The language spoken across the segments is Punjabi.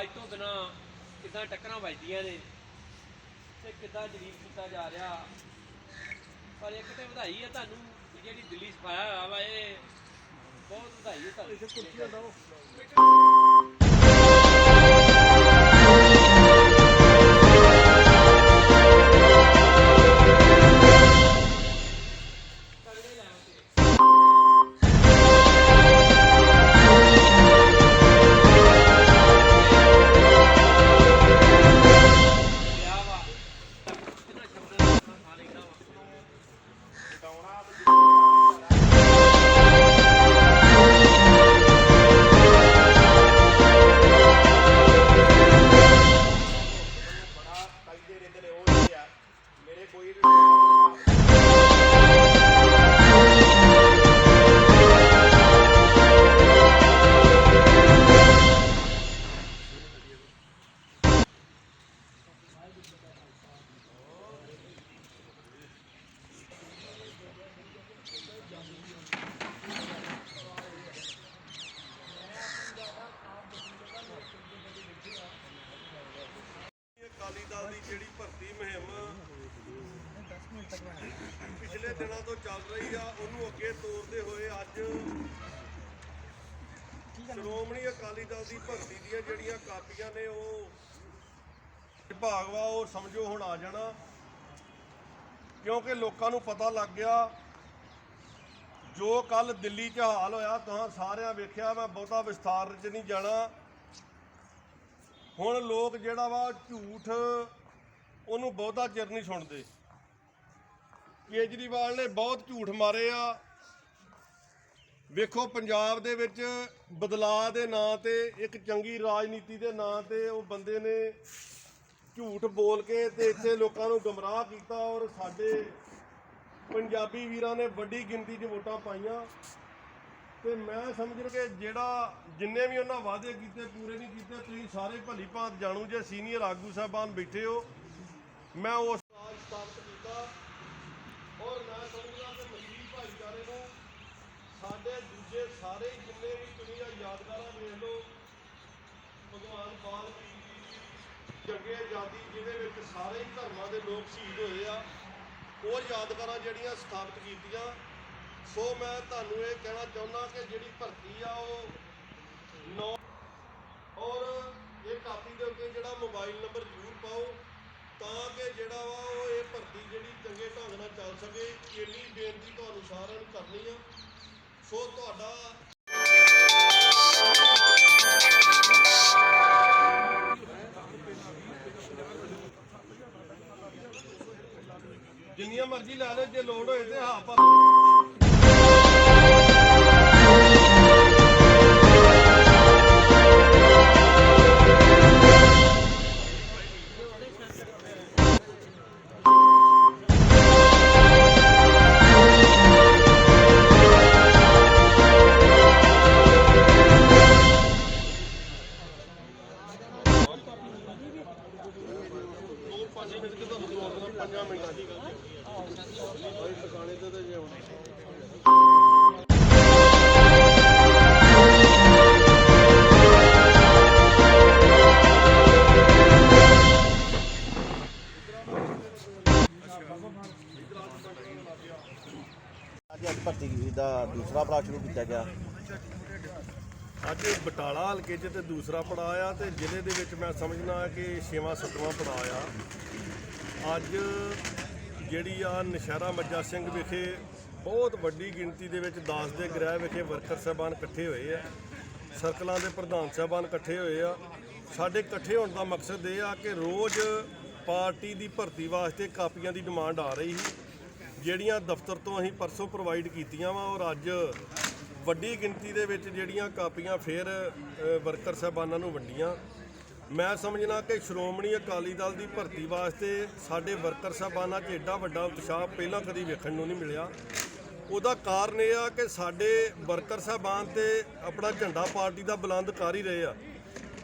ਆਵਾਜ਼ ਤੋਂ ਬਿਨਾ ਕਿੱਦਾਂ ਟੱਕਰਾਂ ਵੱਜਦੀਆਂ ਨੇ ਤੇ ਕਿੱਦਾਂ ਜਲੀਲ ਕੀਤਾ ਜਾ ਰਿਹਾ। ਪਰ ਇੱਕ ਤੇ ਵਧਾਈ ਹੈ ਤੁਹਾਨੂੰ ਜਿਹੜੀ ਦਿੱਲੀ ਸਫਾਇਆ ਹੋਇਆ ਵਾ, ਇਹ ਬਹੁਤ ਵਧਾਈ ਹੈ ਤੁਹਾਨੂੰ। ਚੱਲ ਰਹੀ ਆ, ਉਹਨੂੰ ਅੱਗੇ ਤੋਰਦੇ ਹੋਏ ਅੱਜ ਸ਼੍ਰੋਮਣੀ ਅਕਾਲੀ ਦਲ ਦੀ ਭਰਤੀ ਦੀਆਂ ਜਿਹੜੀਆਂ ਕਾਪੀਆਂ ਨੇ ਉਹ ਵਿਭਾਗ ਵਾ, ਉਹ ਸਮਝੋ ਹੁਣ ਆ ਜਾਣਾ। ਕਿਉਂਕਿ ਲੋਕਾਂ ਨੂੰ ਪਤਾ ਲੱਗ ਗਿਆ, ਜੋ ਕੱਲ ਦਿੱਲੀ 'ਚ ਹਾਲ ਹੋਇਆ, ਤਾਂ ਸਾਰਿਆਂ ਵੇਖਿਆ, ਮੈਂ ਬਹੁਤਾ ਵਿਸਥਾਰ 'ਚ ਨਹੀਂ ਜਾਣਾ। ਹੁਣ ਲੋਕ ਜਿਹੜਾ ਵਾ ਝੂਠ, ਉਹਨੂੰ ਬਹੁਤਾ ਚਿਰ ਨਹੀਂ ਸੁਣਦੇ। ਕੇਜਰੀਵਾਲ ਨੇ ਬਹੁਤ ਝੂਠ ਮਾਰੇ ਆ। ਵੇਖੋ, ਪੰਜਾਬ ਦੇ ਵਿੱਚ ਬਦਲਾਅ ਦੇ ਨਾਂ ਤੇ, ਇੱਕ ਚੰਗੀ ਰਾਜਨੀਤੀ ਦੇ ਨਾਂ ਤੇ ਉਹ ਬੰਦੇ ਨੇ ਝੂਠ ਬੋਲ ਕੇ ਤੇ ਇੱਥੇ ਲੋਕਾਂ ਨੂੰ ਗਮਰਾਹ ਕੀਤਾ ਔਰ ਸਾਡੇ ਪੰਜਾਬੀ ਵੀਰਾਂ ਨੇ ਵੱਡੀ ਗਿਣਤੀ 'ਚ ਵੋਟਾਂ ਪਾਈਆਂ। ਤੇ ਮੈਂ ਸਮਝ ਕਿ ਜਿਹੜਾ ਜਿੰਨੇ ਵੀ ਉਹਨਾਂ ਵਾਅਦੇ ਕੀਤੇ, ਪੂਰੇ ਨਹੀਂ ਕੀਤੇ, ਤੁਸੀਂ ਸਾਰੇ ਭਲੀ ਭਾਂਤ ਜਾਣੂ ਜੇ ਸੀਨੀਅਰ ਆਗੂ ਸਾਹਿਬਾਨ ਬੈਠੇ ਹੋ। ਮੈਂ ਉਸ ਰਾਜ ਸਥਾਪਿਤ ਕੀਤਾ। ਔਰ ਮੈਂ ਸਮਝਦਾ ਕਿ ਮਸੀਹ ਭਾਈਚਾਰੇ ਨੂੰ ਸਾਡੇ ਦੂਜੇ ਸਾਰੇ ਜਿੰਨੇ ਵੀ ਦੁਨੀਆ ਯਾਦਗਾਰਾਂ ਵੇਖ ਲਓ, ਭਗਵਾਨ ਵਾਲਮੀਕ ਦੀ ਜੰਗੇ ਆਜ਼ਾਦੀ, ਜਿਹਦੇ ਵਿੱਚ ਸਾਰੇ ਹੀ ਧਰਮਾਂ ਦੇ ਲੋਕ ਸ਼ਹੀਦ ਹੋਏ ਆ, ਉਹ ਯਾਦਗਾਰਾਂ ਜਿਹੜੀਆਂ ਸਥਾਪਿਤ ਕੀਤੀਆਂ। ਸੋ ਮੈਂ ਤੁਹਾਨੂੰ ਇਹ ਕਹਿਣਾ ਚਾਹੁੰਦਾ ਕਿ ਜਿਹੜੀ ਭਰਤੀ ਆ ਉਹ ਨੌ ਔਰ ਇਹ ਕਾਪੀ ਦੇ ਉੱਤੇ ਜਿਹੜਾ ਮੋਬਾਈਲ ਨੰਬਰ ਜ਼ਰੂਰ ਪਾਓ। ਤਾਂ ਕਿ ਜਿਹੜਾ ਵਾ ਉਹ ਇਹ ਭਰਤੀ ਜਿਹੜੀ ਚੰਗੇ ਢੰਗ ਨਾਲ ਚੱਲ ਸਕੇ, ਇੰਨੀ ਬੇਨਤੀ ਤੁਹਾਨੂੰ ਸਾਰਿਆਂ ਨੂੰ ਕਰਨੀ ਆ। ਸੋ ਤੁਹਾਡਾ ਜਿੰਨੀਆਂ ਮਰਜ਼ੀ ਲੈ ਲਓ, ਜੇ ਲੋਡ ਹੋਏ ਤੇ ਹਾਂ ਪਰ ਦੋ ਪੰਜ ਮਿੰਟ ਤੇ ਤੁਹਾਨੂੰ ਦੋ ਮਿੰਟਾਂ ਦੀ ਗੱਲ ਹੈ। ਟਿਕਾਣੇ ਤੇ ਤੇ ਜੇ ਹੁਣ ਅੱਜ ਭਰਤੀ ਦਾ ਦੂਸਰਾ ਪੜਾਅ ਸ਼ੁਰੂ ਕੀਤਾ ਗਿਆ। ਅੱਜ ਬਟਾਲਾ ਹਲਕੇ 'ਚ ਤੇ ਦੂਸਰਾ ਪੜਾਅ ਆ ਤੇ ਜ਼ਿਲ੍ਹੇ ਦੇ ਵਿੱਚ ਮੈਂ ਸਮਝਣਾ ਕਿ ਛੇਵਾਂ, ਸੱਤਵਾਂ ਪੜਾਅ ਆ। ਅੱਜ ਜਿਹੜੀ ਆ ਨਸ਼ਹਿਰਾ ਮੱਜਾ ਸਿੰਘ ਵਿਖੇ ਬਹੁਤ ਵੱਡੀ ਗਿਣਤੀ ਦੇ ਵਿੱਚ ਦਾਸ ਦੇ ਗ੍ਰਹਿ ਵਿਖੇ ਵਰਕਰ ਸਾਹਿਬਾਨ ਇਕੱਠੇ ਹੋਏ ਆ। ਸਰਕਲਾਂ ਦੇ ਪ੍ਰਧਾਨ ਸਾਹਿਬਾਨ ਇਕੱਠੇ ਹੋਏ ਆ। ਸਾਡੇ ਇਕੱਠੇ ਹੋਣ ਦਾ ਮਕਸਦ ਇਹ ਆ ਕਿ ਰੋਜ਼ ਪਾਰਟੀ ਦੀ ਭਰਤੀ ਵਾਸਤੇ ਕਾਪੀਆਂ ਦੀ ਡਿਮਾਂਡ ਆ ਰਹੀ ਸੀ। ਜਿਹੜੀਆਂ ਦਫ਼ਤਰ ਤੋਂ ਅਸੀਂ ਪਰਸੋਂ ਪ੍ਰੋਵਾਈਡ ਕੀਤੀਆਂ ਵਾ ਔਰ ਅੱਜ ਵੱਡੀ ਗਿਣਤੀ ਦੇ ਵਿੱਚ ਜਿਹੜੀਆਂ ਕਾਪੀਆਂ ਫੇਰ ਵਰਕਰ ਸਾਹਿਬਾਨਾਂ ਨੂੰ ਵੰਡੀਆਂ। ਮੈਂ ਸਮਝਣਾ ਕਿ ਸ਼੍ਰੋਮਣੀ ਅਕਾਲੀ ਦਲ ਦੀ ਭਰਤੀ ਵਾਸਤੇ ਸਾਡੇ ਵਰਕਰ ਸਾਹਿਬਾਨਾਂ 'ਚ ਐਡਾ ਵੱਡਾ ਉਤਸ਼ਾਹ ਪਹਿਲਾਂ ਕਦੀ ਵੇਖਣ ਨੂੰ ਨਹੀਂ ਮਿਲਿਆ। ਉਹਦਾ ਕਾਰਨ ਇਹ ਆ ਕਿ ਸਾਡੇ ਵਰਕਰ ਸਾਹਿਬਾਨ ਤੇ ਆਪਣਾ ਝੰਡਾ ਪਾਰਟੀ ਦਾ ਬੁਲੰਦ ਕਰ ਹੀ ਰਹੇ ਆ।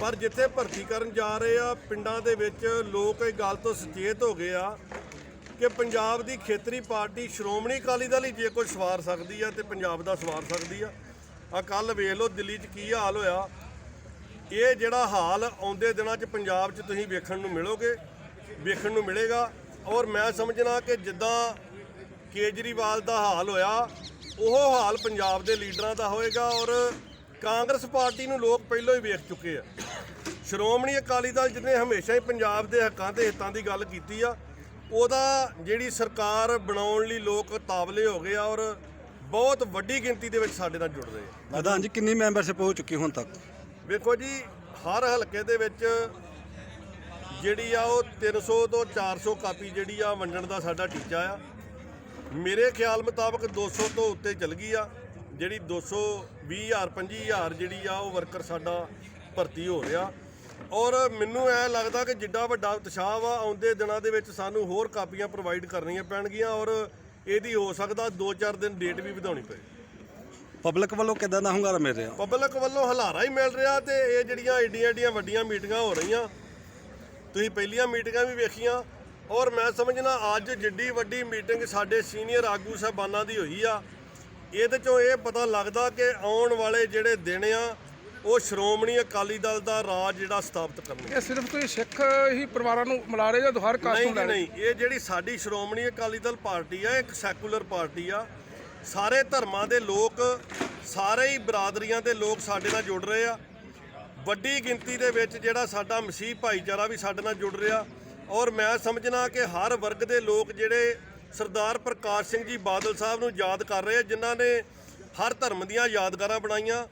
ਪਰ ਜਿੱਥੇ ਭਰਤੀ ਕਰਨ ਜਾ ਰਹੇ ਆ, ਪਿੰਡਾਂ ਦੇ ਵਿੱਚ ਲੋਕ ਇਹ ਗੱਲ ਤੋਂ ਸੁਚੇਤ ਹੋ ਗਏ ਆ ਕਿ ਪੰਜਾਬ ਦੀ ਖੇਤਰੀ ਪਾਰਟੀ ਸ਼੍ਰੋਮਣੀ ਅਕਾਲੀ ਦਲ ਹੀ ਜੇ ਕੋਈ ਸਵਾਰ ਸਕਦੀ ਆ ਤੇ ਪੰਜਾਬ ਦਾ ਸਵਾਰ ਸਕਦੀ ਆ। ਆ ਕੱਲ ਵੇਖ ਲਓ ਦਿੱਲੀ 'ਚ ਕੀ ਹਾਲ ਹੋਇਆ। ਇਹ ਜਿਹੜਾ ਹਾਲ ਆਉਂਦੇ ਦਿਨਾਂ 'ਚ ਪੰਜਾਬ 'ਚ ਤੁਸੀਂ ਵੇਖਣ ਨੂੰ ਮਿਲੋਗੇ, ਵੇਖਣ ਨੂੰ ਮਿਲੇਗਾ। ਔਰ ਮੈਂ ਸਮਝਣਾ ਕਿ ਜਿੱਦਾਂ ਕੇਜਰੀਵਾਲ ਦਾ ਹਾਲ ਹੋਇਆ, ਉਹ ਹਾਲ ਪੰਜਾਬ ਦੇ ਲੀਡਰਾਂ ਦਾ ਹੋਏਗਾ ਔਰ ਕਾਂਗਰਸ ਪਾਰਟੀ ਨੂੰ ਲੋਕ ਪਹਿਲਾਂ ਹੀ ਵੇਖ ਚੁੱਕੇ ਆ। ਸ਼੍ਰੋਮਣੀ ਅਕਾਲੀ ਦਲ ਜਿਹਨੇ ਹਮੇਸ਼ਾ ਹੀ ਪੰਜਾਬ ਦੇ ਹੱਕਾਂ ਤੇ ਹਿੱਤਾਂ ਦੀ ਗੱਲ ਕੀਤੀ ਆ ਉਹਦਾ ਜਿਹੜੀ ਸਰਕਾਰ ਬਣਾਉਣ ਲਈ ਲੋਕ ਤਾਬਲੇ ਹੋ ਗਏ ਆ ਔਰ ਬਹੁਤ ਵੱਡੀ ਗਿਣਤੀ ਦੇ ਵਿੱਚ ਸਾਡੇ ਨਾਲ ਜੁੜ ਰਹੇ ਆ। ਪ੍ਰਧਾਨ ਜੀ ਕਿੰਨੀ ਮੈਂਬਰਸ਼ਿਪ ਹੋ ਚੁੱਕੀ ਹੁਣ ਤੱਕ? ਵੇਖੋ ਜੀ ਹਰ ਹਲਕੇ ਦੇ ਵਿੱਚ ਜਿਹੜੀ ਆ ਉਹ 300 ਤੋਂ 400 ਕਾਪੀ ਜਿਹੜੀ ਆ ਵੰਡਣ ਦਾ ਸਾਡਾ ਟੀਚਾ ਆ। ਮੇਰੇ ਖਿਆਲ ਮੁਤਾਬਕ 200 ਤੋਂ ਉੱਤੇ ਚਲ ਗਈ ਆ। ਜਿਹੜੀ 200 20000 25000 ਜਿਹੜੀ ਆ ਉਹ ਵਰਕਰ ਸਾਡਾ ਭਰਤੀ ਹੋ ਰਿਹਾ। ਔਰ ਮੈਨੂੰ ਐ ਲੱਗਦਾ ਕਿ ਜਿੱਡਾ ਵੱਡਾ ਉਤਸ਼ਾਹ ਵਾ ਆਉਂਦੇ ਦਿਨਾਂ ਦੇ ਵਿੱਚ ਸਾਨੂੰ ਹੋਰ ਕਾਪੀਆਂ ਪ੍ਰੋਵਾਈਡ ਕਰਨੀਆਂ ਪੈਣਗੀਆਂ ਔਰ ਇਹਦੀ ਹੋ ਸਕਦਾ 2-4 ਦਿਨ ਡੇਟ ਵੀ ਵਧਾਉਣੀ ਪਏ। ਪਬਲਿਕ ਵੱਲੋਂ ਕਿਦਾਂ ਦਾ ਹੁੰਗਾਰਾ ਮਿਲ ਰਿਹਾ? ਪਬਲਿਕ ਵੱਲੋਂ ਹਲਾਰਾ ਹੀ ਮਿਲ ਰਿਹਾ ਤੇ ਇਹ ਜਿਹੜੀਆਂ ਏਡੀਆਂ ਏਡੀਆਂ ਵੱਡੀਆਂ ਮੀਟਿੰਗਾਂ ਹੋ ਰਹੀਆਂ ਤੁਸੀਂ ਪਹਿਲੀਆਂ ਮੀਟਿੰਗਾਂ ਵੀ ਵੇਖੀਆਂ ਔਰ ਮੈਂ ਸਮਝਣਾ ਅੱਜ ਜਿੱਡੀ ਵੱਡੀ ਮੀਟਿੰਗ ਸਾਡੇ ਸੀਨੀਅਰ ਆਗੂ ਸਾਹਿਬਾਨਾਂ ਦੀ ਹੋਈ ਆ ਇਹਦੇ ਚੋਂ ਇਹ ਪਤਾ ਲੱਗਦਾ ਕਿ ਆਉਣ ਵਾਲੇ ਜਿਹੜੇ ਦਿਨ ਆ ਉਹ ਸ਼੍ਰੋਮਣੀ ਅਕਾਲੀ ਦਲ ਦਾ ਰਾਜ ਜਿਹੜਾ ਸਥਾਪਿਤ ਕਰਨਗੇ ਇਹ ਸਿਰਫ ਕੋਈ ਸਿੱਖ ਹੀ ਪਰਿਵਾਰਾਂ ਨੂੰ ਮਿਲਾ ਰਹੇ ਜਾਂ ਹਰ ਕਾਸਟ ਨਹੀਂ ਨੂੰ ਨਹੀਂ ਇਹ ਜਿਹੜੀ ਸਾਡੀ ਸ਼੍ਰੋਮਣੀ ਅਕਾਲੀ ਦਲ ਪਾਰਟੀ ਆ ਇੱਕ ਸੈਕੂਲਰ ਪਾਰਟੀ ਆ ਸਾਰੇ ਧਰਮਾਂ ਦੇ ਲੋਕ ਸਾਰੇ ਹੀ ਬਰਾਦਰੀਆਂ ਦੇ ਲੋਕ ਸਾਡੇ ਨਾਲ ਜੁੜ ਰਹੇ ਆ। ਵੱਡੀ ਗਿਣਤੀ ਦੇ ਵਿੱਚ ਜਿਹੜਾ ਸਾਡਾ ਮਸੀਹ ਭਾਈਚਾਰਾ ਵੀ ਸਾਡੇ ਨਾਲ ਜੁੜ ਰਿਹਾ। ਔਰ ਮੈਂ ਸਮਝਣਾ ਕਿ ਹਰ ਵਰਗ ਦੇ ਲੋਕ ਜਿਹੜੇ ਸਰਦਾਰ ਪ੍ਰਕਾਸ਼ ਸਿੰਘ ਜੀ ਬਾਦਲ ਸਾਹਿਬ ਨੂੰ ਯਾਦ ਕਰ ਰਹੇ ਆ ਜਿਨ੍ਹਾਂ ਨੇ ਹਰ ਧਰਮ ਦੀਆਂ ਯਾਦਗਾਰਾਂ ਬਣਾਈਆਂ।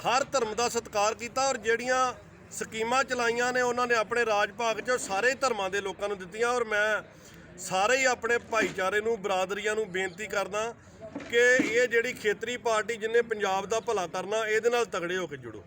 ਹਰ ਧਰਮ ਦਾ ਸਤਿਕਾਰ ਕੀਤਾ ਔਰ ਜਿਹੜੀਆਂ ਸਕੀਮਾਂ ਚਲਾਈਆਂ ਨੇ, ਉਹਨਾਂ ਨੇ ਆਪਣੇ ਰਾਜ ਭਾਗ 'ਚ ਸਾਰੇ ਧਰਮਾਂ ਦੇ ਲੋਕਾਂ ਨੂੰ ਦਿੱਤੀਆਂ ਔਰ ਮੈਂ ਸਾਰੇ ਹੀ ਆਪਣੇ ਭਾਈਚਾਰੇ ਨੂੰ, ਬਰਾਦਰੀਆਂ ਨੂੰ ਬੇਨਤੀ ਕਰਦਾ ਕਿ ਇਹ ਜਿਹੜੀ ਖੇਤਰੀ ਪਾਰਟੀ ਜਿਹਨੇ ਪੰਜਾਬ ਦਾ ਭਲਾ ਕਰਨਾ ਇਹਦੇ ਨਾਲ ਤਗੜੇ ਹੋ ਕੇ ਜੁੜੋ।